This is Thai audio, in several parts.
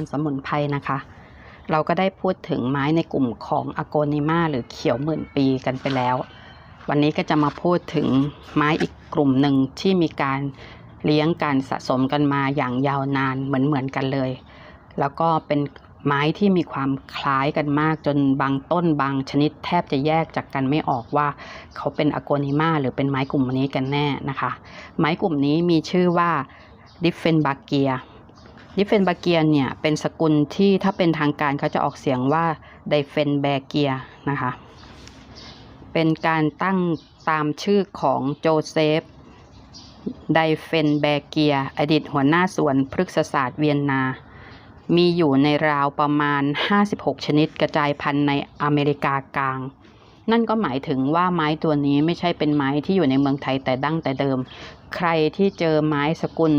รสมุนไพรนะคะ เราก็ได้พูดถึงไม้ในกลุ่มของอโกนิมาหรือเขียวหมื่นปีกันไปแล้ว วันนี้ก็จะมาพูดถึงไม้อีกกลุ่มหนึ่งที่มีการเลี้ยงการสะสมกันมาอย่างยาวนานเหมือนเหมือนๆกันเลย แล้วก็เป็นไม้ที่มีความคล้ายกันมากจนบางต้นบางชนิดแทบจะแยกจากกันไม่ออกว่าเขาเป็นอโกนิมาหรือเป็นไม้กลุ่มนี้กันแน่นะคะ ไม้กลุ่มนี้มีชื่อว่าดิฟเฟนบาเกีย ดิเฟนบาเกียเนี่ยเป็นสกุลที่ถ้าเป็นทางการเขาจะออกเสียงว่าไดเฟนแบเกียนะคะ เป็นการตั้งตามชื่อของโจเซฟไดเฟนแบเกีย อดีตหัวหน้าสวนพฤกษศาสตร์เวียนนา มีอยู่ในราวประมาณ 56 ชนิดกระจายพันธุ์ในอเมริกากลาง นั่นก็หมายถึงว่าไม้ตัวนี้ไม่ใช่เป็นไม้ที่อยู่ในเมืองไทยแต่ดั้งแต่เดิม ใครที่เจอไม้สกุล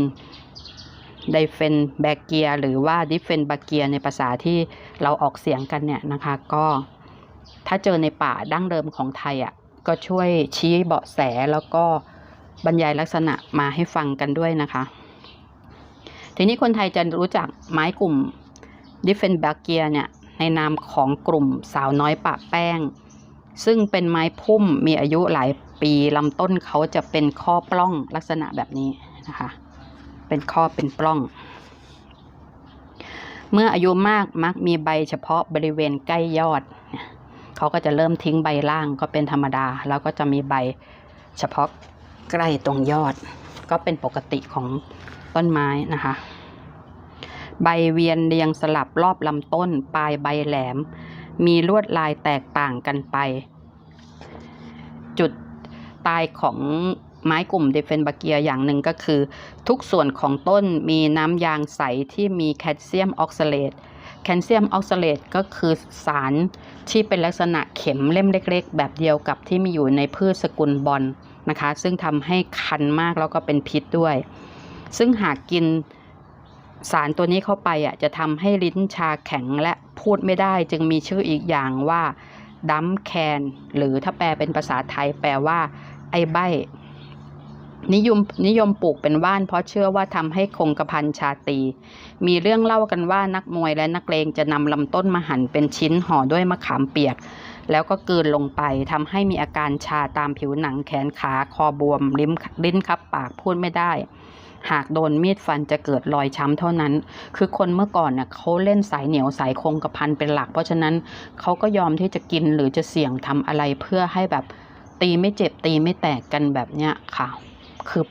ไดเฟนแบกเกียหรือว่าดิเฟนบาเกียในภาษาที่เราออกเสียงกันเนี่ยนะคะก็ถ้าเจอในป่าดั้งเดิมของไทยอะก็ช่วยชี้เบาะแสแล้วก็บรรยายลักษณะมาให้ฟังกันด้วยนะคะ ทีนี้คนไทยจะรู้จักไม้กลุ่มดิเฟนแบาเกียเนี่ยในนามของกลุ่มสาวน้อยปะแป้ง ซึ่งเป็นไม้พุ่มมีอายุหลายปีลำต้นเขาจะเป็นข้อปล้องลักษณะแบบนี้นะคะ เป็นข้อเป็นปล้อง เมื่ออายุมากมักมีใบเฉพาะบริเวณใกล้ยอดเนี่ยเขาก็จะเริ่มทิ้งใบล่างก็เป็นธรรมดา แล้วก็จะมีใบเฉพาะใกล้ตรงยอด ก็เป็นปกติของต้นไม้นะคะ ใบเวียนเรียงสลับรอบลำต้น ปลายใบแหลม มีลวดลายแตกต่างกันไป จุดตายของ ไม้กลุ่มเดฟเฟนบาเกียอย่างหนึ่งก็คือ ทุกส่วนของต้นมีน้ำยางใสที่มีแคลเซียมออกซาเลตแคลเซียมออกซาเลตก็คือสารที่เป็นลักษณะเข็มเล่มเล็กๆ แบบเดียวกับที่มีอยู่ในพืชสกุลบอลนะคะ ซึ่งทำให้คันมากแล้วก็เป็นพิษด้วย ซึ่งหากกินสารตัวนี้เข้าไปอะจะทำให้ลิ้นชาแข็งและพูดไม่ได้ จึงมีชื่ออีกอย่างว่าดัมแคน หรือถ้าแปลเป็นภาษาไทยแปลว่า ไอ้ใบ นิยมนิยมปลูกเป็นว่าน เพราะเชื่อว่าทำให้คงกระพันชาตี มีเรื่องเล่ากันว่านักมวยและนักเลงจะนำลำต้นมาหั่นเป็นชิ้นห่อด้วยมะขามเปียก แล้วก็กลืนลงไปทำให้มีอาการชาตามผิวหนังแขนขาคอบวมลิ้มลิ้นคับปากพูดไม่ได้ หากโดนมีดฟันจะเกิดรอยช้ำเท่านั้น คือคนเมื่อก่อนเนี่ยเขาเล่นสายเหนียวสายคงกระพันเป็นหลัก เพราะฉะนั้นเขาก็ยอมที่จะกินหรือจะเสี่ยงทำอะไรเพื่อให้แบบตีไม่เจ็บตีไม่แตกกันแบบเนี้ยค่ะ คือ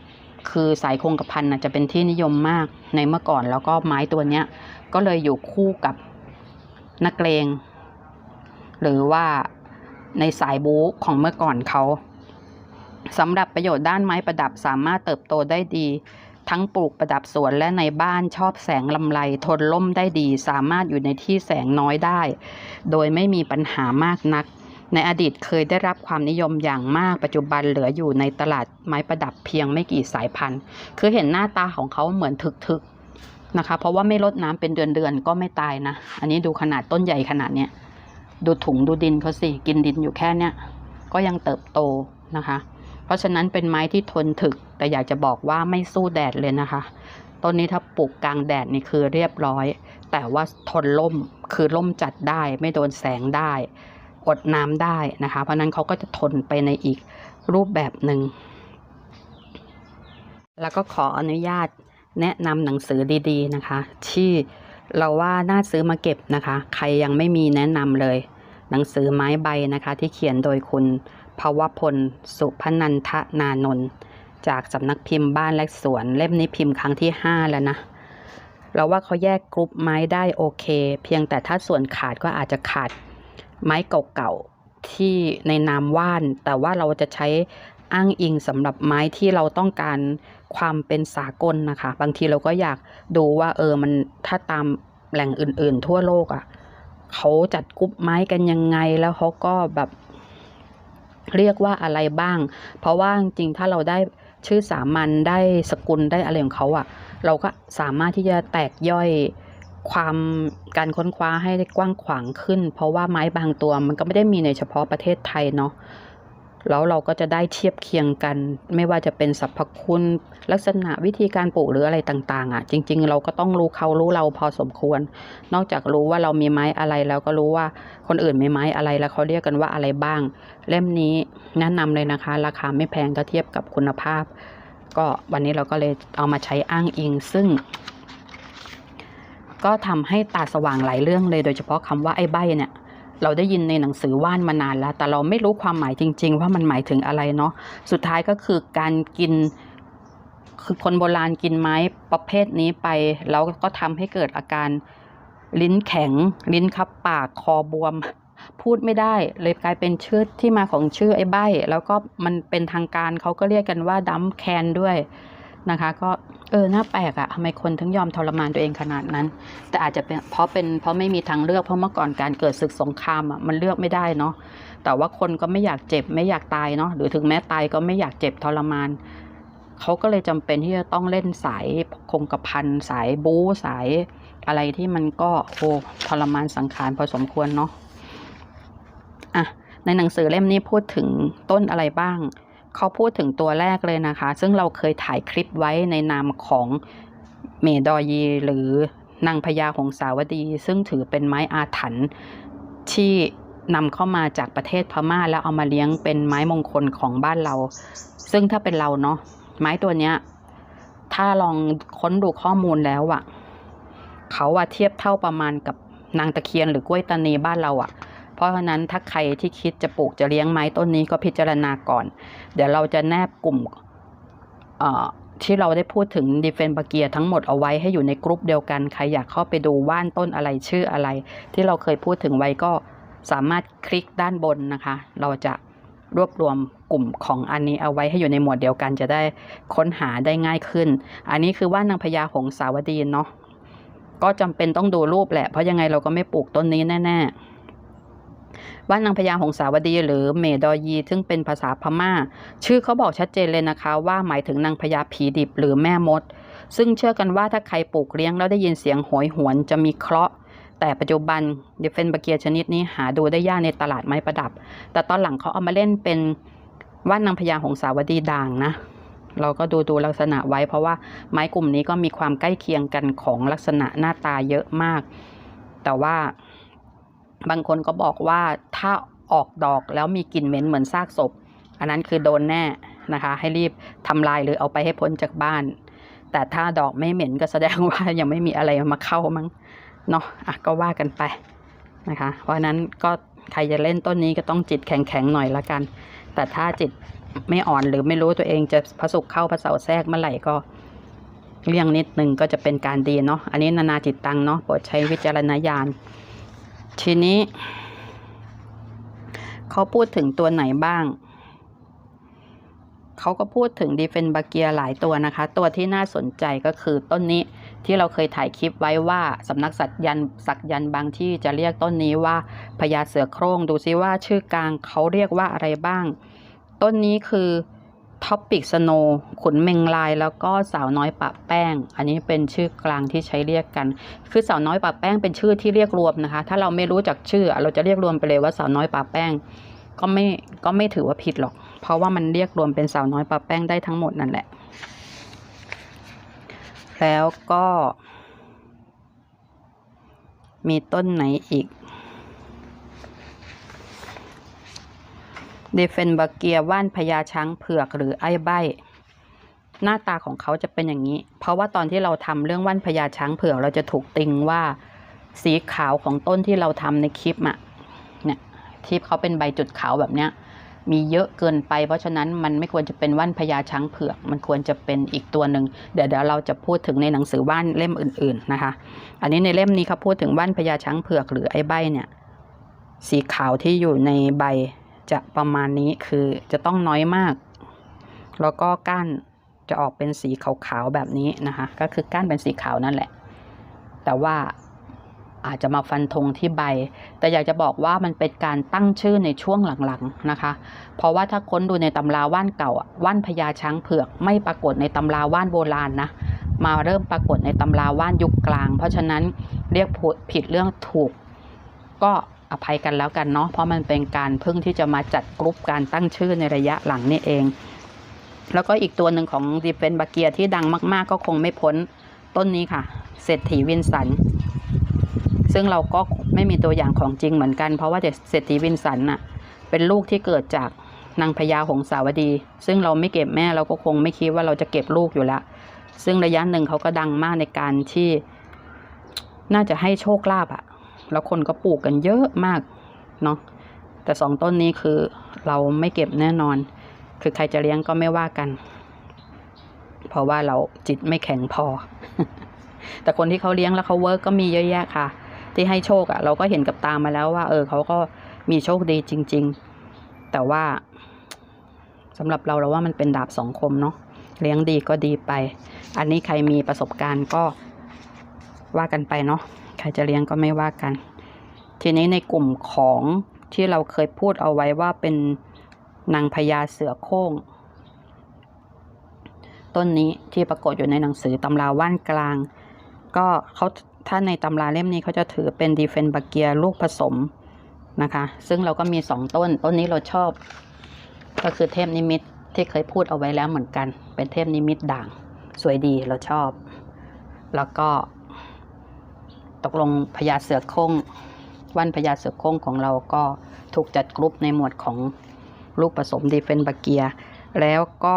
คือสายคงกระพันน่ะจะเป็นที่นิยมมากในเมื่อก่อนแล้วก็ไม้ตัวเนี้ย ก็เลยอยู่คู่กับนักเลง หรือว่าในสายบู๊ของเมื่อก่อนเขาสำหรับประโยชน์ด้านไม้ประดับสามารถเติบโตได้ดี ทั้งปลูกประดับสวนและในบ้านชอบแสงลำไรทนล่มได้ดี สามารถอยู่ในที่แสงน้อยได้ โดยไม่มีปัญหามากนัก ในอดีตเคยได้รับความนิยมอย่างมากปัจจุบันเหลืออยู่ในตลาดไม้ประดับเพียงไม่กี่สายพันธุ์ คือเห็นหน้าตาของเขาเหมือนถึกๆนะคะ เพราะว่าไม่ลดน้ำเป็นเดือนๆก็ไม่ตายนะ อันนี้ดูขนาดต้นใหญ่ขนาดเนี้ยดูถุงดูดินเขาสิกินดินอยู่แค่เนี้ยก็ยังเติบโตนะคะ เพราะฉะนั้นเป็นไม้ที่ทนถึก แต่อยากจะบอกว่าไม่สู้แดดเลยนะคะต้นนี้ถ้าปลูกกลางแดดนี่คือเรียบร้อย แต่ว่าทนล่มคือล่มจัดได้ไม่โดนแสงได้ อดน้ำได้นะคะ เพราะนั้นเขาก็จะทนไปในอีกรูปแบบหนึ่ง แล้วก็ขออนุญาตแนะนำหนังสือดีๆนะคะ ที่เราว่าน่าซื้อมาเก็บนะคะ ใครยังไม่มีแนะนำเลย หนังสือไม้ใบนะคะ ที่เขียนโดยคุณภวพล สุพนันทนานนท์จากสำนักพิมพ์บ้านและสวน เล่มนี้พิมพ์ครั้งที่ 5 แล้วนะ เราว่าเขาแยกกรุ๊ปไม้ได้โอเค เพียงแต่ถ้าส่วนขาดก็อาจจะขาด ไม้เก่าๆที่ในนามว่าน แต่ว่าเราจะใช้อ้างอิงสำหรับไม้ที่เราต้องการความเป็นสากลนะคะ บางทีเราก็อยากดูว่าเออมันถ้าตามแหล่งอื่น ๆ ทั่วโลกอะ่ะเขาจัดกรุ๊ปไม้กันยังไงแล้วเขาก็แบบเรียกว่าอะไรบ้าง เพราะว่าจริงถ้าเราได้ชื่อสามัญได้สกุลได้อะไรของเขาอะ่ะ เราก็สามารถที่จะแตกย่อย ความการค้นคว้าให้กว้างขวางขึ้น เพราะว่าไม้บางตัวมันก็ไม่ได้มีในเฉพาะประเทศไทยเนาะแล้วเราก็จะได้เทียบเคียงกัน ไม่ว่าจะเป็นสรรพคุณ ลักษณะวิธีการปลูกหรืออะไรต่าง ๆ อะ จริง ๆ เราก็ต้องรู้เขารู้เราพอสมควร นอกจากรู้ว่าเรามีไม้อะไรแล้วก็รู้ว่าคนอื่นมีไม้อะไรแล้วเขาเรียกกันว่าอะไรบ้าง เล่มนี้แนะนำเลยนะคะ ราคาไม่แพงถ้าเทียบกับคุณภาพ ก็วันนี้เราก็เลยเอามาใช้อ้างอิง ซึ่ง ก็ทำให้ตาสว่างหลายเรื่องเลยโดยเฉพาะคำว่าไอ้ใบเนี่ยเราได้ยินในหนังสือว่านมานานแล้ว แต่เราไม่รู้ความหมายจริง ๆ ว่ามันหมายถึงอะไรเนาะสุดท้ายก็คือการกินคือคนโบราณกินไม้ประเภทนี้ไป แล้วก็ทำให้เกิดอาการลิ้นแข็ง ลิ้นคับปากคอบวม พูดไม่ได้ เลยกลายเป็นชื่อที่มาของชื่อไอ้ใบแล้วก็มันเป็นทางการเขาก็เรียกกันว่าดัมแคนด้วย นะคะ ก็เออน่าแปลกอะทำไมคนถึงยอมทรมานตัวเองขนาดนั้น แต่อาจจะเป็นเพราะเป็นเพราะไม่มีทางเลือกเพราะเมื่อก่อนการเกิดศึกสงครามอะมันเลือกไม่ได้เนาะแต่ว่าคนก็ไม่อยากเจ็บไม่อยากตายเนาะหรือถึงแม้ตายก็ไม่อยากเจ็บทรมานเขาก็เลยจำเป็นที่จะต้องเล่นสายคงกระพันสายบู๊สายอะไรที่มันก็โอ้ทรมานสังขารพอสมควรเนาะอะในหนังสือเล่มนี้พูดถึงต้นอะไรบ้าง เขาพูดถึงตัวแรกเลยนะคะ ซึ่งเราเคยถ่ายคลิปไว้ในนามของเมดอยี หรือนางพญาหงสาวดี ซึ่งถือเป็นไม้อาถรรพ์ที่นำเข้ามาจากประเทศพม่าแล้วเอามาเลี้ยงเป็นไม้มงคลของบ้านเรา ซึ่งถ้าเป็นเราเนาะไม้ตัวเนี้ย ถ้าลองค้นดูข้อมูลแล้วอะเขาอะเทียบเท่าประมาณกับนางตะเคียนหรือกล้วยตานีบ้านเราอะ ราะฉะนั้นถ้าใครที่คิดจะปลูกจะเลี้ยงไม้ต้นนี้ก็พิจารณาก่อน เดี๋ยวเราจะแนบกลุ่มที่เราได้พูดถึงดีเฟนบาเกียทั้งหมดเอาไว้ให้อยู่ในกรุ๊ปเดียวกัน ใครอยากเข้าไปดูว่านต้นอะไรชื่ออะไร ที่เราเคยพูดถึงไว้ก็สามารถคลิกด้านบนนะคะ เราจะรวบรวมกลุ่มของอันนี้เอาไว้ให้อยู่ในหมวดเดียวกันจะได้ค้นหาได้ง่ายขึ้น อันนี้คือว่านนางพญาหงสาวดีเนาะก็จำเป็นต้องดูรูปแหละเพราะยังไงเราก็ไม่ปลูกต้นนี้แน่ ๆ ว่านางพญาหงสาวดีหรือเมดอยี ซึ่งเป็นภาษาพม่า ชื่อเขาบอกชัดเจนเลยนะคะ ว่าหมายถึงนางพญาผีดิบหรือแม่มด ซึ่งเชื่อกันว่าถ้าใครปลูกเลี้ยงแล้วได้ยินเสียงโหยหวนจะมีเคราะห์แต่ปัจจุบันเดฟเฟนบาเกียชนิดนี้หาดูได้ยากในตลาดไม้ประดับ แต่ตอนหลังเขาเอามาเล่นเป็นว่านนางพญาหงสาวดีด่างนะ เราก็ดูดูลักษณะไว้ เพราะว่าไม้กลุ่มนี้ก็มีความใกล้เคียงกันของลักษณะหน้าตาเยอะมาก แต่ว่า บางคนก็บอกว่าถ้าออกดอกแล้วมีกลิ่นเหม็นเหมือนซากศพ อันนั้นคือโดนแน่นะคะ ให้รีบทำลายหรือเอาไปให้พ้นจากบ้าน แต่ถ้าดอกไม่เหม็นก็แสดงว่ายังไม่มีอะไรมาเข้ามั้งเนาะอะก็ว่ากันไปนะคะ เพราะนั้นก็ใครจะเล่นต้นนี้ก็ต้องจิตแข็งๆหน่อยละกัน แต่ถ้าจิตไม่อ่อนหรือไม่รู้ตัวเองจะพระศุกเข้าพระเสาร์แทรกเมื่อไหร่ก็เลี่ยงนิดนึงก็จะเป็นการดีเนาะ อันนี้นานาจิตตังเนาะ โปรดใช้วิจารณญาณ ทีนี้ เขาพูดถึงตัวไหนบ้าง เขาก็พูดถึงดีเฟนบาเกียหลายตัวนะคะ ตัวที่น่าสนใจก็คือต้นนี้ที่เราเคยถ่ายคลิปไว้ว่าสำนักสักยันสักยันบางที่จะเรียกต้นนี้ว่าพญาเสือโคร่งดูซิว่าชื่อกลางเขาเรียกว่าอะไรบ้าง ต้นนี้คือ ท็อปปิกสโนขุนเมงลายแล้วก็สาวน้อยปะแป้ง อันนี้เป็นชื่อกลางที่ใช้เรียกกัน คือสาวน้อยปะแป้งเป็นชื่อที่เรียกรวมนะคะ ถ้าเราไม่รู้จักชื่อ เราจะเรียกรวมไปเลยว่าสาวน้อยปะแป้ง ก็ไม่ก็ไม่ถือว่าผิดหรอก เพราะว่ามันเรียกรวมเป็นสาวน้อยปะแป้งได้ทั้งหมดนั่นแหละ แล้วก็ มีต้นไหนอีก เดฟเฟนบาเกียว่านพญาช้างเผือกหรือไอ้ใบหน้าตาของเขาจะเป็นอย่างนี้ เพราะว่าตอนที่เราทำเรื่องว่านพญาช้างเผือกเราจะถูกติงว่าสีขาวของต้นที่เราทำในคลิปอะเนี่ยที่เขาเป็นใบจุดขาวแบบเนี้ยมีเยอะเกินไป เพราะฉะนั้นมันไม่ควรจะเป็นว่านพญาช้างเผือก มันควรจะเป็นอีกตัวหนึ่งเดี๋ยวเดี๋ยวเราจะพูดถึงในหนังสือว่านเล่มอื่น ๆนะคะ อันนี้ในเล่มนี้เขาพูดถึงว่านพญาช้างเผือกหรือไอ้ใบเนี่ยสีขาวที่อยู่ในใบ จะประมาณนี้คือจะต้องน้อยมาก แล้วก็ก้านจะออกเป็นสีขาวๆแบบนี้นะคะ ก็คือก้านเป็นสีขาวนั่นแหละ แต่ว่าอาจจะมาฟันธงที่ใบ แต่อยากจะบอกว่ามันเป็นการตั้งชื่อในช่วงหลังๆนะคะ เพราะว่าถ้าค้นดูในตำราว่านเก่าว่านพญาช้างเผือก ไม่ปรากฏในตำราว่านโบราณนะ มาเริ่มปรากฏในตำราว่านยุคกลาง เพราะฉะนั้นเรียกผิดเรื่องถูก ก็ อภัยกันแล้วกันเนาะเพราะมันเป็นการเพิ่งที่จะมาจัดกรุ๊ปการตั้งชื่อในระยะหลังนี่เอง แล้วก็อีกตัวหนึ่งของดีเฟนบาเกียที่ดังมาก ๆ ก็คงไม่พ้นต้นนี้ค่ะเศรษฐีวินสัน ซึ่งเราก็ไม่มีตัวอย่างของจริงเหมือนกัน เพราะว่าเศรษฐีวินสันน่ะเป็นลูกที่เกิดจากนางพญาหงสาวดี ซึ่งเราไม่เก็บแม่เราก็คงไม่คิดว่าเราจะเก็บลูกอยู่แล้วซึ่งระยะหนึ่งเขาก็ดังมากในการที่น่าจะให้โชคลาภอะ แล้วคนก็ปลูกกันเยอะมากเนาะแต่สองต้นนี้คือเราไม่เก็บแน่นอน คือใครจะเลี้ยงก็ไม่ว่ากัน เพราะว่าเราจิตไม่แข็งพอ แต่คนที่เขาเลี้ยงแล้วเขาเวิร์กก็มีเยอะแยะค่ะ ที่ให้โชคอะเราก็เห็นกับตามาแล้วว่า เออเขาก็มีโชคดีจริง ๆ แต่ว่าสำหรับเราเราว่ามันเป็นดาบสองคมเนาะเลี้ยงดีก็ดีไป อันนี้ใครมีประสบการณ์ก็ว่ากันไปเนาะ ใครจะเลี้ยงก็ไม่ว่ากัน ทีนี้ในกลุ่มของที่เราเคยพูดเอาไว้ว่าเป็นนางพญาเสือโคร่งต้นนี้ที่ปรากฏอยู่ในหนังสือตำราว่านกลาง ก็เขาถ้าในตำราเล่มนี้เขาจะถือเป็นดีเฟนบาเกียลูกผสมนะคะ ซึ่งเราก็มีสองต้น ต้นนี้เราชอบ ก็คือเทพนิมิตที่เคยพูดเอาไว้แล้วเหมือนกัน เป็นเทพนิมิตด่าง สวยดีเราชอบ แล้วก็ ตกลงพญาเสือโคร่งวันพญาเสือโคร่งของเราก็ถูกจัดกรุ๊ปในหมวดของลูกผสมดีเฟนบาเกีย แล้วก็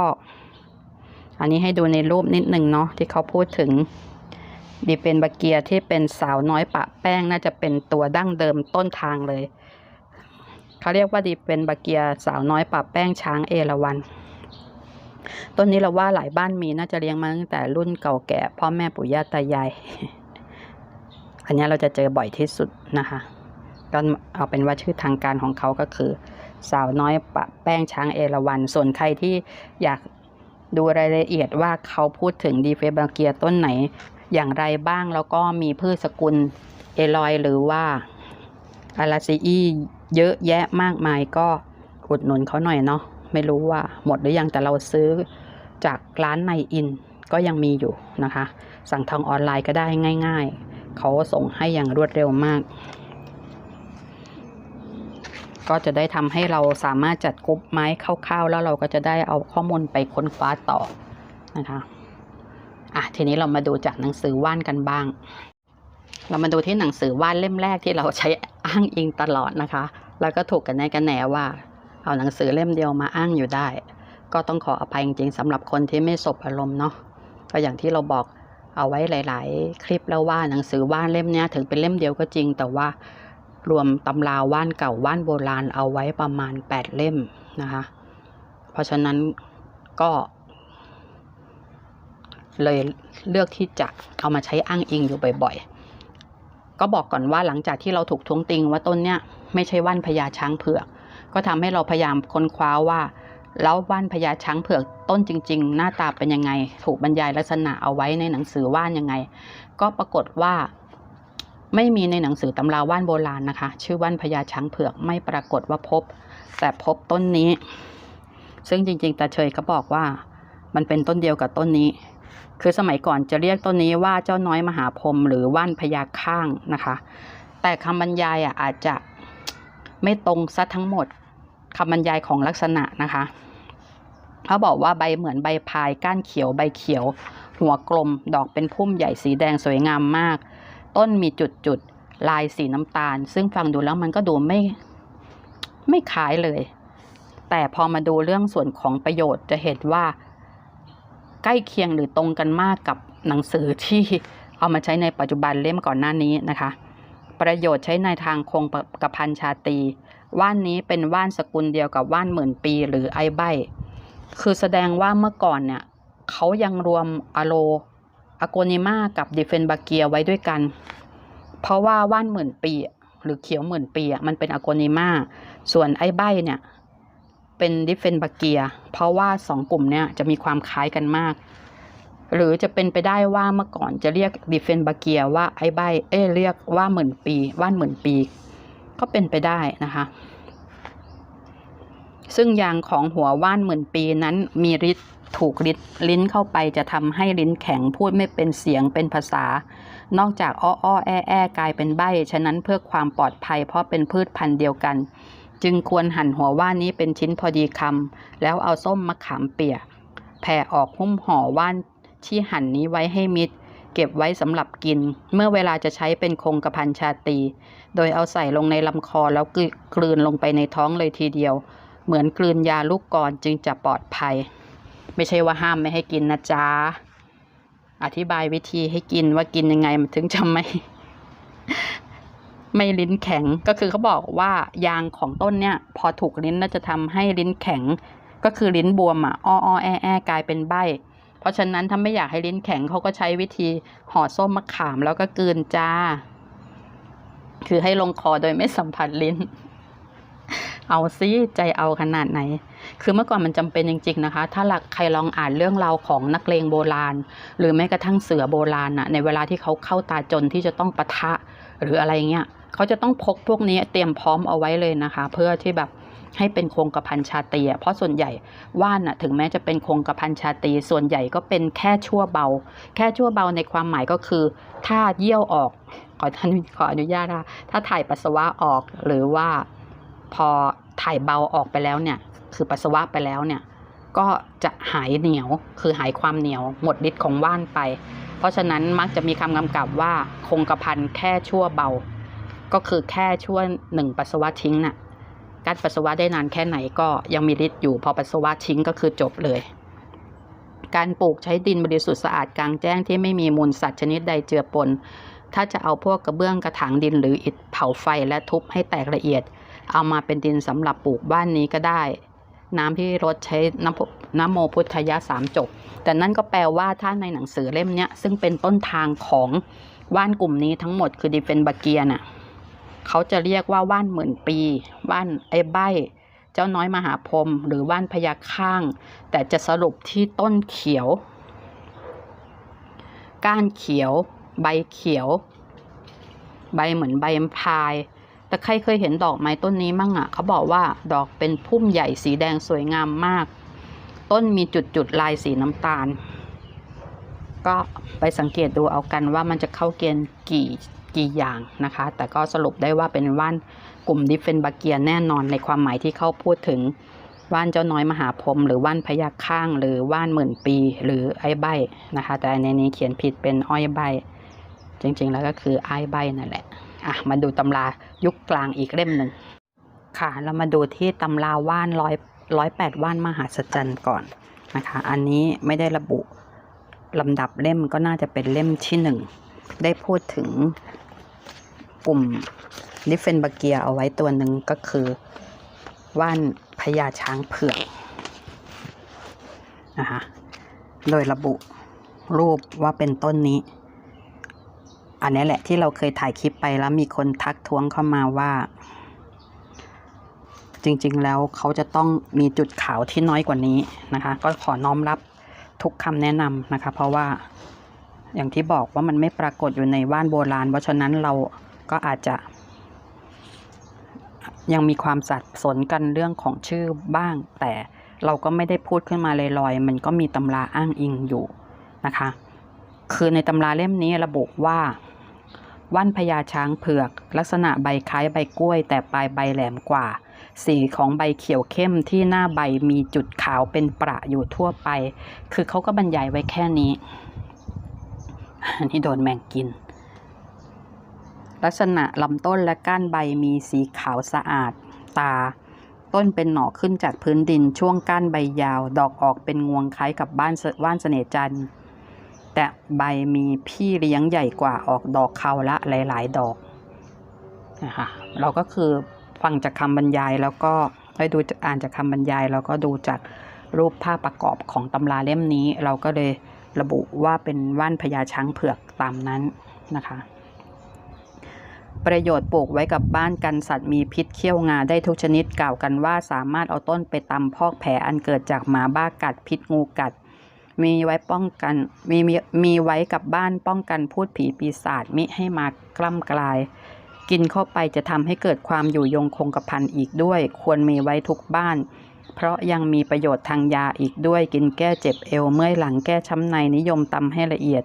อันนี้ให้ดูในรูปนิดหนึ่งเนาะที่เขาพูดถึงดีเป็นบาเกียที่เป็นสาวน้อยปะแป้งน่าจะเป็นตัวดั้งเดิมต้นทางเลย เขาเรียกว่าดีเป็นบาเกียสาวน้อยปะแป้งช้างเอราวัณต้นนี้เราว่าหลายบ้านมีน่าจะเลี้ยงมาตั้งแต่รุ่นเก่าแก่พ่อแม่ปู่ย่าตายาย อันนี้เราจะเจอบ่อยที่สุดนะคะก็เอาเป็นว่าชื่อทางการของเขาก็คือ สาวน้อยปะแป้งช้างเอราวัณส่วนใครที่อยากดูรายละเอียดว่าเขาพูดถึงดีเฟบาเกียต้นไหนอย่างไรบ้างแล้วก็มีพืชสกุลเอลอยหรือว่าอาราซีอีเยอะแยะมากมายก็อุดหนุนเขาหน่อยเนาะไม่รู้ว่าหมดหรือยังแต่เราซื้อจากร้านในอินก็ยังมีอยู่นะคะ สั่งทางออนไลน์ก็ได้ง่าย ๆ เขาส่งให้อย่างรวดเร็วมาก ก็จะได้ทำให้เราสามารถจัดกรุ๊ปไม้คร่าวๆ แล้วเราก็จะได้เอาข้อมูลไปค้นคว้าต่อนะคะอะทีนี้เรามาดูจากหนังสือว่านกันบ้าง เรามาดูที่หนังสือว่านเล่มแรกที่เราใช้อ้างอิงตลอดนะคะ แล้วก็ถูกกันแน่กันแหนว่า เอาหนังสือเล่มเดียวมาอ้างอยู่ได้ ก็ต้องขออภัยจริงๆสำหรับคนที่ไม่สบอารมณ์เนาะก็อย่างที่เราบอก เอาไว้หลาย ๆ คลิปแล้วว่าหนังสือว่านเล่มนี้ถึงเป็นเล่มเดียวก็จริง แต่ว่ารวมตำราว่านเก่าว่านโบราณเอาไว้ประมาณ 8 เล่มนะคะ เพราะฉะนั้นก็ เลยเลือกที่จะเอามาใช้อ้างอิงอยู่บ่อย ๆ ก็บอกก่อนว่าหลังจากที่เราถูกท้วงติงว่าต้นเนี้ยไม่ใช่ว่านพญาช้างเผือก ก็ทำให้เราพยายามค้นคว้าว่า แล้วว่านพญาช้างเผือกต้นจริง ๆ หน้าตาเป็นยังไง ถูกบรรยายลักษณะเอาไว้ในหนังสือว่านยังไง ก็ปรากฏว่าไม่มีในหนังสือตำราว่านโบราณนะคะ ชื่อว่านพญาช้างเผือกไม่ปรากฏว่าพบ แต่พบต้นนี้ ซึ่งจริง ๆตาเฉยก็บอกว่า มันเป็นต้นเดียวกับต้นนี้ คือสมัยก่อนจะเรียกต้นนี้ว่าเจ้าน้อยมหาพรมหรือว่านพญาข้างนะคะ แต่คำบรรยายอะอาจจะไม่ตรงซะทั้งหมดคำบรรยายของลักษณะนะคะ เขาบอกว่าใบเหมือนใบพายก้านเขียวใบเขียว หัวกลม ดอกเป็นพุ่มใหญ่สีแดงสวยงามมาก ต้นมีจุดจุดๆลายสีน้ำตาล ซึ่งฟังดูแล้วมันก็ดูไม่ไม่คล้ายเลย แต่พอมาดูเรื่องส่วนของประโยชน์จะเห็นว่า ใกล้เคียงหรือตรงกันมากกับหนังสือที่เอามาใช้ในปัจจุบันเล่มก่อนหน้านี้นะคะ ประโยชน์ใช้ในทางคงกระพันชาตี ว่านนี้เป็นว่านสกุลเดียวกับว่านหมื่นปีหรือไอใบ คือแสดงว่าเมื่อก่อนเนี่ยเขายังรวมอะโลอะโกเนมากับดิเฟนบาเกียไว้ด้วยกัน เพราะว่าว่านหมื่นปี หรือเขียวหมื่นปีมันเป็นอะโกเนมาส่วนไอ้ใบเนี่ยเป็นดิเฟนบาเกีย เพราะว่าสองกลุ่มเนี่ยจะมีความคล้ายกันมาก หรือจะเป็นไปได้ว่าเมื่อก่อนจะเรียกดิเฟนบาเกียว่าไอ้ใบเอ้เรียกว่าหมื่นปีว่านหมื่นปี ก็เป็นไปได้นะคะ ซึ่งยางของหัวว่านหมื่นปีนั้นมีฤทธิ์ถูกลิ้นลิ้นเข้าไปจะทำให้ลิ้นแข็งพูดไม่เป็นเสียงเป็นภาษา นอกจากอ้ออ้อแอแอกลายเป็นใบฉะนั้นเพื่อความปลอดภัยเพราะเป็นพืชพันธุ์เดียวกัน จึงควรหั่นหัวว่านนี้เป็นชิ้นพอดีคำแล้วเอาส้มมะขามเปียกแผ่ออกหุ้มห่อว่านที่หั่นนี้ไว้ให้มิดเก็บไว้สำหรับกิน เมื่อเวลาจะใช้เป็นคงกระพันชาตี โดยเอาใส่ลงในลำคอแล้วกลืนลงไปในท้องเลยทีเดียว เหมือนกลืนยาลูกกรจึงจะปลอดภัย ไม่ใช่ว่าห้ามไม่ให้กินนะจ๊ะ อธิบายวิธีให้กินว่ากินยังไงมันถึงจะไม่ ไม่ลิ้นแข็งก็คือเขาบอกว่ายางของต้นเนี่ย พอถูกลิ้นน่าจะทำให้ลิ้นแข็ง ก็คือลิ้นบวมอะอ้ออ้อแอแอกลายเป็นใบเพราะฉะนั้นถ้าไม่อยากให้ลิ้นแข็งเขาก็ใช้วิธีห่อส้มมะขามแล้วก็กลืนจ้า คือให้ลงคอโดยไม่สัมผัสลิ้น เอาซิใจเอาขนาดไหน คือเมื่อก่อนมันจำเป็นจริงๆนะคะ ถ้าใครลองอ่านเรื่องราวของนักเลงโบราณ หรือแม้กระทั่งเสือโบราณน่ะ ในเวลาที่เขาเข้าตาจนที่จะต้องปะทะหรืออะไรเงี้ย เขาจะต้องพกพวกนี้เตรียมพร้อมเอาไว้เลยนะคะ เพื่อที่แบบให้เป็นคงกระพันชาตีเพราะส่วนใหญ่ว่านน่ะถึงแม้จะเป็นคงกระพันชาตีส่วนใหญ่ก็เป็นแค่ชั่วเบา แค่ชั่วเบาในความหมายก็คือ ถ้าเยี่ยวออกขอท่านขออนุญาตนะถ้าถ่ายปัสสาวะออกหรือว่า พอถ่ายเบาออกไปแล้วเนี่ย คือปัสสาวะไปแล้วเนี่ย ก็จะหายเหนียว คือหายความเหนียว หมดฤทธิ์ของว่านไป เพราะฉะนั้นมักจะมีคำกำกับว่าคงกระพันแค่ชั่วเบา ก็คือแค่ชั่วหนึ่งปัสสาวะทิ้งน่ะการปัสสาวะได้นานแค่ไหนก็ยังมีฤทธิ์อยู่ พอปัสสาวะทิ้งก็คือจบเลย การปลูกใช้ดินบริสุทธิ์สะอาดกลางแจ้งที่ไม่มีมูลสัตว์ชนิดใดเจือปน ถ้าจะเอาพวกกระเบื้องกระถางดินหรืออิฐเผาไฟและทุบให้แตกละเอียด เอามาเป็นดินสำหรับปลูกบ้านนี้ก็ได้ น้ำที่รดใช้น้ำน้ำโมพุทธยะสามจบ แต่นั่นก็แปลว่าถ้าในหนังสือเล่มเนี้ยซึ่งเป็นต้นทางของว่านกลุ่มนี้ทั้งหมดคือดิเฟนบาเกียน่ะเขาจะเรียกว่าว่านหมื่นปี ว่านไอ้ใบเจ้าน้อยมหาพรหมหรือว่านพญาข้าง แต่จะสรุปที่ต้นเขียว ก้านเขียว ใบเขียว ใบเหมือนใบพาย แต่ใครเคยเห็นดอกไม้ต้นนี้มั่งอะเขาบอกว่าดอกเป็นพุ่มใหญ่สีแดงสวยงามมาก ต้นมีจุดจุดๆลายสีน้ำตาล ก็ไปสังเกตดูเอากันว่ามันจะเข้าเกณฑ์กี่กี่อย่างนะคะ แต่ก็สรุปได้ว่าเป็นว่านกลุ่มดิฟเฟนบาเกียแน่นอนในความหมายที่เขาพูดถึงว่านเจ้าน้อยมหาพรมหรือว่านพยัคฆ์ข้างหรือว่านหมื่นปี หรือไอ้ใบนะคะ แต่ในนี้เขียนผิดเป็นอ้อยใบ จริงๆแล้วก็คือไอ้ใบนั่นแหละ อะมาดูตำรายุคกลางอีกเล่มหนึ่งค่ะ เรามาดูที่ตำราว่านร้อยร้อยแปดว่านมหาสจรรย์ก่อนนะคะ อันนี้ไม่ได้ระบุลำดับเล่มก็น่าจะเป็นเล่มที่หนึ่งได้พูดถึงกลุ่มนิฟเฟนบาเกียเอาไว้ตัวหนึ่งก็คือว่านพญาช้างเผือกนะคะโดยระบุรูปว่าเป็นต้นนี้ อันนี้แหละที่เราเคยถ่ายคลิปไปแล้วมีคนทักท้วงเข้ามาว่า จริงๆแล้วเขาจะต้องมีจุดขาวที่น้อยกว่านี้นะคะ ก็ขอน้อมรับทุกคำแนะนำนะคะ เพราะว่าอย่างที่บอกว่ามันไม่ปรากฏอยู่ในว่านโบราณ เพราะฉะนั้นเราก็อาจจะ ยังมีความสับสนกันเรื่องของชื่อบ้าง แต่เราก็ไม่ได้พูดขึ้นมาลอยๆ มันก็มีตำราอ้างอิงอยู่นะคะ คือในตำราเล่มนี้ระบุว่า ว่านพญาช้างเผือก ลักษณะใบคล้ายใบกล้วย แต่ปลายใบแหลมกว่า สีของใบเขียวเข้มที่หน้าใบมีจุดขาวเป็นประอยู่ทั่วไป คือเขาก็บรรยายไว้แค่นี้ อันนี้โดนแมงกิน ลักษณะลำต้นและก้านใบมีสีขาวสะอาด ตา ต้นเป็นหน่อขึ้นจากพื้นดินช่วงก้านใบยาว ดอกออกเป็นงวงคล้ายกับบ้านว่านเสน่จันทร์ แต่ใบมีพี่เลี้ยงใหญ่กว่าออกดอกเขาละหลาย ๆ ดอกนะคะเราก็คือฟังจากคำบรรยายแล้วก็ได้ดูอ่านจากคำบรรยาย แล้วก็ดูจากรูปภาพประกอบของตำราเล่มนี้ เราก็เลยระบุว่าเป็นว่านพญาช้างเผือกตามนั้นนะคะ ประโยชน์ปลูกไว้กับบ้านกันสัตว์มีพิษเขี้ยวงาได้ทุกชนิดกล่าวกันว่าสามารถเอาต้นไปตำพอกแผลอันเกิดจากหมาบ้ากัดพิษงูกัด มีไว้ป้องกันมีมีไว้กับบ้านป้องกันพูดผีปีศาจมิให้มากล้ำกลาย กินเข้าไปจะทำให้เกิดความอยู่ยงคงกระพันอีกด้วย ควรมีไว้ทุกบ้าน เพราะยังมีประโยชน์ทางยาอีกด้วย กินแก้เจ็บเอวเมื่อยหลังแก้ช้ำในนิยมตำให้ละเอียด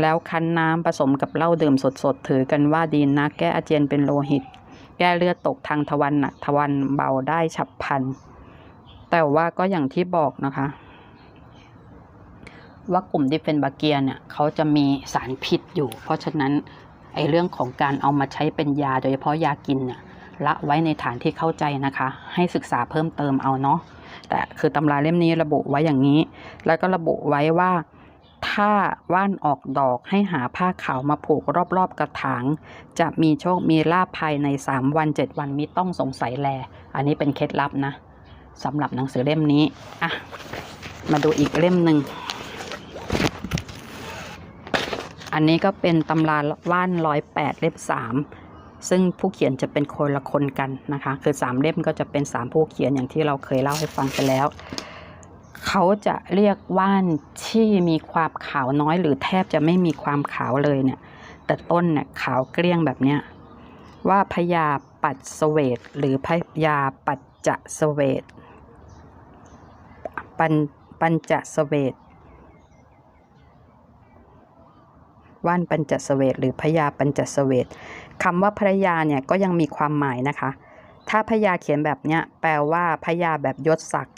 แล้วคั้นน้ำผสมกับเหล้าดื่มสดๆ ถือกันว่าดีนะแก้อาเจียนเป็นโลหิต แก้เลือดตกทางทวารหนักทวารเบาได้ฉับพลันแต่ว่าก็อย่างที่บอกนะคะ ว่ากลุ่มดิเฟนบาเกียเนี่ยเขาจะมีสารพิษอยู่ เพราะฉะนั้นไอ้เรื่องของการเอามาใช้เป็นยาโดยเฉพาะยากินเนี่ยละไว้ในฐานที่เข้าใจนะคะ ให้ศึกษาเพิ่มเติมเอาเนาะแต่คือตำราเล่มนี้ระบุไว้อย่างนี้ แล้วก็ระบุไว้ว่าถ้าว่านออกดอกให้หาผ้าขาวมาผูกรอบๆกระถาง จะมีโชคมีลาภภายใน 3 วัน 7 วันมิต้องสงสัยแล อันนี้เป็นเคล็ดลับนะสำหรับหนังสือเล่มนี้อะมาดูอีกเล่มหนึ่ง อันนี้ก็เป็นตำราว่านร้อยแปดเล่มสามซึ่งผู้เขียนจะเป็นคนละคนกันนะคะ คือสามเล่มก็จะเป็นสามผู้เขียนอย่างที่เราเคยเล่าให้ฟังไปแล้ว เขาจะเรียกว่านที่มีความขาวน้อยหรือแทบจะไม่มีความขาวเลยเนี่ย แต่ต้นเนี่ยขาวเกลี้ยงแบบเนี้ยว่าพญาปัดสเวตหรือพญาปัจจะสเวตปัญปัญจสเวต ว่านปัญจสเวตหรือพญาปัญจสเวตคำว่าพระยาเนี่ยก็ยังมีความหมายนะคะ ถ้าพญาเขียนแบบเนี้ยแปลว่าพญาแบบยศศักดิ์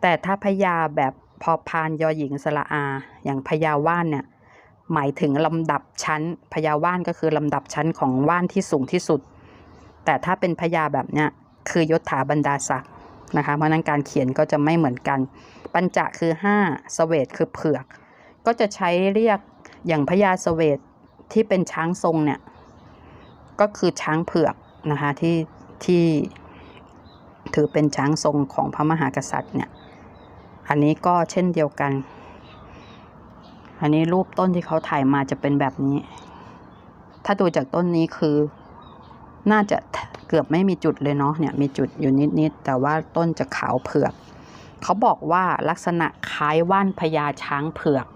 แต่ถ้าพญาแบบพอพานยอหญิงสระอา อย่างพญาว่านเนี่ยหมายถึงลำดับชั้นพญาว่านก็คือลำดับชั้นของว่านที่สูงที่สุด แต่ถ้าเป็นพญาแบบเนี้ยคือยศถาบรรดาศักดิ์นะคะเพราะฉะนั้นการเขียนก็จะไม่เหมือนกัน ปัญจะคือ 5สเวตคือเผือก ก็จะใช้เรียก อย่างพญาสเวตที่เป็นช้างทรงเนี่ย ก็คือช้างเผือกนะคะที่ที่ถือเป็นช้างทรงของพระมหากษัตริย์เนี่ย อันนี้ก็เช่นเดียวกัน อันนี้รูปต้นที่เขาถ่ายมาจะเป็นแบบนี้ ถ้าดูจากต้นนี้คือน่าจะเกือบไม่มีจุดเลยเนาะเนี่ยมีจุดอยู่นิดๆแต่ว่าต้นจะขาวเผือก เขาบอกว่าลักษณะคล้ายว่านพญาช้างเผือก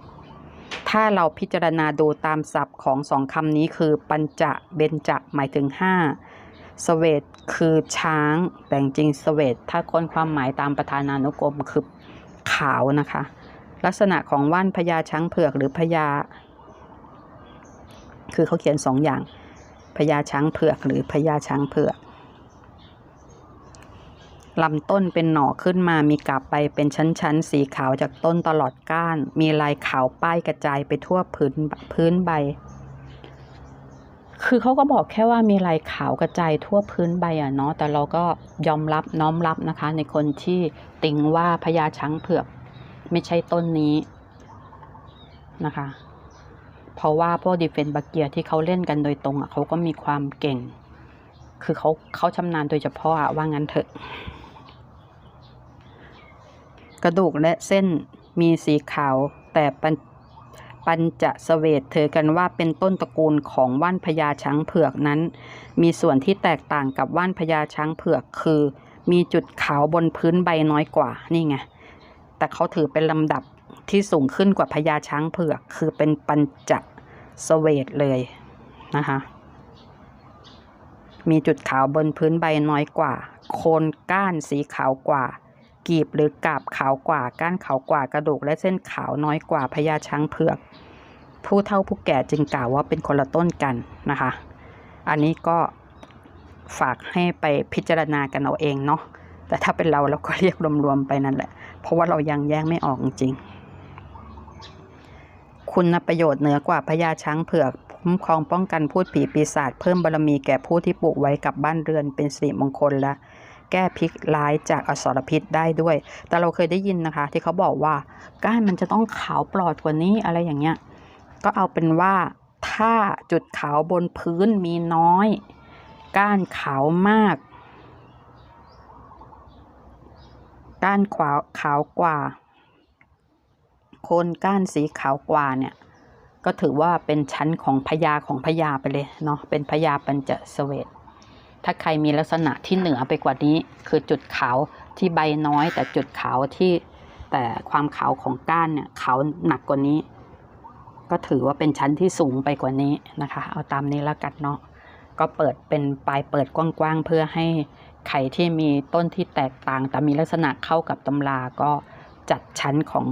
ถ้าเราพิจารณาดูตามศัพท์ของสองคำนี้คือ ปัญจะเบญจะหมายถึงห้าสเวตคือช้าง แต่จริงสเวตถ้าค้นความหมายตามประธานานุกรมคือขาวนะคะ ลักษณะของว่านพญาช้างเผือกหรือพญาคือเขาเขียนสองอย่างพญาช้างเผือกหรือพญาช้างเผือก ลำต้นเป็นหน่อขึ้นมามีกาบใบเป็นชั้นๆ สีขาวจากต้นตลอดก้าน มีลายขาวป้ายกระจายไปทั่วพื้นพื้นใบ คือเขาก็บอกแค่ว่ามีลายขาวกระจายทั่วพื้นใบอะเนาะ แต่เราก็ยอมรับน้อมรับนะคะ ในคนที่ติงว่าพญาช้างเผือก ไม่ใช่ต้นนี้นะคะ เพราะว่าพวกดีเฟนบาเกียที่เขาเล่นกันโดยตรงอะเขาก็มีความเก่ง คือเขาเขาชำนาญโดยเฉพาะอะว่างั้นเถอะก ระดูกและเส้นมีสีขาว แต่ปัญปัญจะสเวตถือกันว่าเป็นต้นตระกูลของว่านพญาช้างเผือกนั้น มีส่วนที่แตกต่างกับว่านพญาช้างเผือกคือ มีจุดขาวบนพื้นใบน้อยกว่านี่ไงแต่เขาถือเป็นลำดับที่สูงขึ้นกว่าพญาช้างเผือก คือเป็นปัญจะสเวตเลยนะคะมีจุดขาวบนพื้นใบน้อยกว่า โคนก้านสีขาวกว่า กีบหรือกาบขาวกว่า ก้านขาวกว่ากระดูกและเส้นขาวน้อยกว่าพญาช้างเผือก ผู้เฒ่าผู้แก่จึงกล่าวว่าเป็นคนละต้นกันนะคะ อันนี้ก็ฝากให้ไปพิจารณากันเอาเองเนาะแต่ถ้าเป็นเราเราก็เรียกรวมๆไปนั่นแหละ เพราะว่าเรายังแยกไม่ออกจริงคุณประโยชน์เหนือกว่าพญาช้างเผือกคุ้มครองป้องกันพูดผีปีศาจเพิ่มบารมีแก่ผู้ที่ปลูกไว้กับบ้านเรือนเป็นสิริมงคลและ แก้พิษร้ายจากอสรพิษได้ด้วย แต่เราเคยได้ยินนะคะ ที่เขาบอกว่าก้านมันจะต้องขาวปลอดกว่านี้อะไรอย่างเงี้ย ก็เอาเป็นว่าถ้าจุดขาวบนพื้นมีน้อย ก้านขาวมาก ก้านขาวขาวกว่า โคนก้านสีขาวกว่าเนี่ยก็ถือว่าเป็นชั้นของพญาของพญาไปเลยเนาะเป็นพญาปัญจเสวต ถ้าใครมีลักษณะที่เหนือไปกว่านี้ คือจุดขาวที่ใบน้อย แต่จุดขาวที่แต่ความขาวของก้านเนี่ยขาวหนักกว่านี้ ก็ถือว่าเป็นชั้นที่สูงไปกว่านี้นะคะ เอาตามนี้แล้วกันเนาะก็เปิดเป็นปลายเปิดกว้างๆเพื่อให้ไข่ที่มีต้นที่แตกต่าง แต่มีลักษณะเข้ากับตำราก็จัดชั้นของ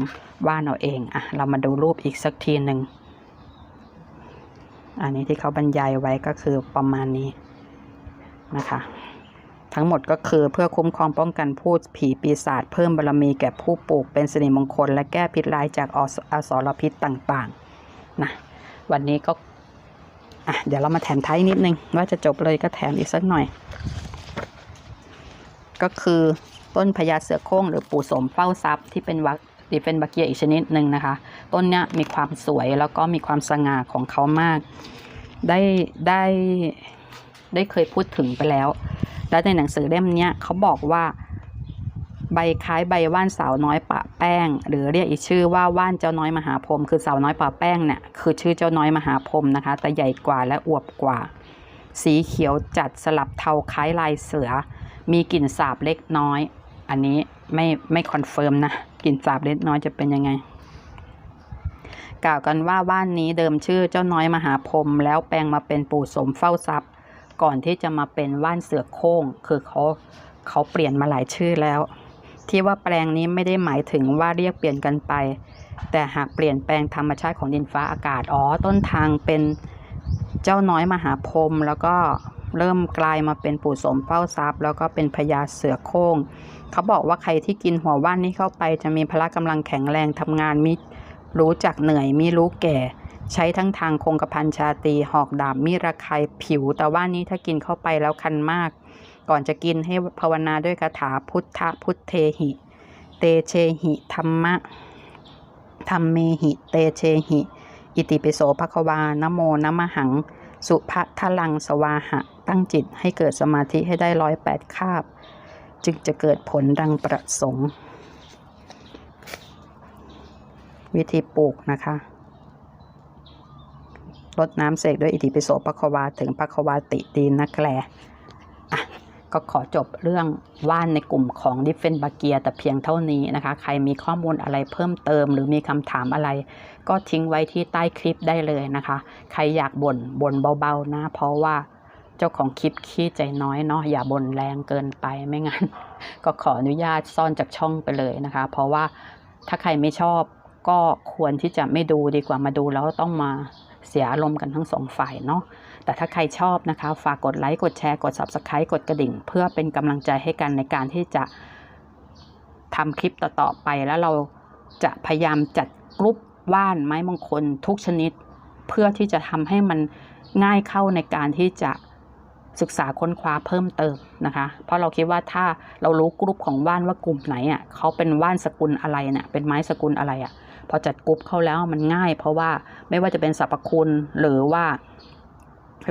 ว่านเอาเองอะเรามาดูรูปอีกสักทีหนึ่งอันนี้ที่เขาบรรยายไว้ก็คือประมาณนี้ นะคะ ทั้งหมดก็คือเพื่อคุ้มครองป้องกันพูดผีปีศาจเพิ่มบารมีแก่ผู้ปลูกเป็นสิริมงคล และแก้พิษร้ายจากอสอสรพิษต่างๆนะวันนี้ก็อะเดี๋ยวเรามาแถมท้ายนิดนึง ว่าจะจบเลยก็แถมอีกสักหน่อย ก็คือต้นพญาเสือโคร่งหรือปู่สมเฝ้าทรัพย์ที่เป็นวักดีเป็นบักเกียอีกชนิดหนึ่งนะคะ ต้นเนี้ยมีความสวยแล้วก็มีความสง่าของเขามาก ได้ได้ ได้เคยพูดถึงไปแล้ว แล้วในหนังสือเล่มนี้เขาบอกว่า ใบคล้ายใบว่านสาวน้อยปะแป้ง หรือเรียกอีกชื่อว่าว่านเจ้าน้อยมหาพรมคือสาวน้อยปะแป้งเนี่ยคือชื่อเจ้าน้อยมหาพรมนะคะ แต่ใหญ่กว่าและอวบกว่า สีเขียวจัดสลับเทาคล้ายลายเสือ มีกลิ่นสาบเล็กน้อย อันนี้ไม่ไม่คอนเฟิร์มนะกลิ่นสาบเล็กน้อยจะเป็นยังไงกล่าวกันว่าว่านนี้เดิมชื่อเจ้าน้อยมหาพรมแล้วแปลงมาเป็นปู่สมเฝ้าทรัพย์ ก่อนที่จะมาเป็นว่านเสือโคร่งคือเขาเขาเปลี่ยนมาหลายชื่อแล้ว ที่ว่าแปลงนี้ไม่ได้หมายถึงว่าเรียกเปลี่ยนกันไป แต่หากเปลี่ยนแปลงธรรมชาติของดินฟ้าอากาศอ๋อต้นทางเป็นเจ้าน้อยมหาพรหมแล้วก็เริ่มกลายมาเป็นปู่สมเฝ้าทรัพย์ แล้วก็เป็นพญาเสือโคร่งเขาบอกว่าใครที่กินหัวว่านนี้เข้าไป จะมีพละกำลังแข็งแรงทำงานมิรู้จักเหนื่อยมิรู้แก่ ใช้ทั้งทางคงกระพันชาตีหอกดาบมีระคายผิว แต่ว่านี้ถ้ากินเข้าไปแล้วคันมาก ก่อนจะกินให้ภาวนาด้วยคาถาพุทธพุทเทหิ เตเชหิธรรมะธรรมเมหิ เตเชหิ อิติปิโสภควานโมนมหัง สุภทลังสวาหะ ตั้งจิตให้เกิดสมาธิให้ได้ร้อยแปดคาบ จึงจะเกิดผลดังประสงค์ วิธีปลูกนะคะ รดน้ำเสกด้วยอิติปิโสปะควาถึงปะควาติดีนักแลอะก็ขอจบเรื่องว่านในกลุ่มของดิฟเฟนบาเกียแต่เพียงเท่านี้นะคะ ใครมีข้อมูลอะไรเพิ่มเติม หรือมีคำถามอะไร ก็ทิ้งไว้ที่ใต้คลิปได้เลยนะคะ ใครอยากบ่นบ่นเบาๆนะ เพราะว่าเจ้าของคลิปขี้ใจน้อยเนาะอย่าบ่นแรงเกินไปไม่งั้น ก็ขออนุญาตซ่อนจากช่องไปเลยนะคะ เพราะว่าถ้าใครไม่ชอบก็ควรที่จะไม่ดูดีกว่ามาดูแล้วต้องมา เสียอารมณ์กันทั้งสองฝ่ายเนาะแต่ถ้าใครชอบนะคะ ฝากกดไลค์กดแชร์กด Subscribe กดกระดิ่ง เพื่อเป็นกำลังใจให้กันในการที่จะทำคลิปต่อๆไปแล้วเราจะพยายามจัดกรุ๊ปว่านไม้มงคลทุกชนิด เพื่อที่จะทำให้มันง่ายเข้าในการที่จะศึกษาค้นคว้าเพิ่มเติมนะคะ เพราะเราคิดว่าถ้าเรารู้กรุ๊ปของว่านว่ากลุ่มไหนอะเขาเป็นว่านสกุลอะไรเนี่ยเป็นไม้สกุลอะไรอะ พอจัดกรุ๊ปเข้าแล้วมันง่าย เพราะว่าไม่ว่าจะเป็นสรรพคุณหรือว่า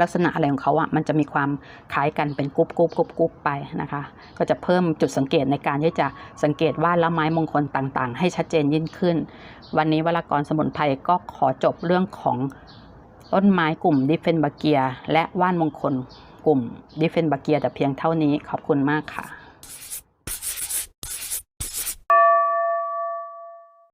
ลักษณะอะไรของเขาอะมันจะมีความคล้ายกันเป็นกรุ๊ปกรุ๊ปกรุ๊ปกรุ๊ปไปนะคะ ก็จะเพิ่มจุดสังเกตในการที่จะสังเกตว่านและไม้มงคลต่างๆ ให้ชัดเจนยิ่งขึ้น วันนี้วรากรสมุนไพรก็ขอจบเรื่องของต้นไม้กลุ่มดิเฟนบาเกีย และว่านมงคลกลุ่มดิเฟนบาเกียแต่เพียงเท่านี้ขอบคุณมากค่ะ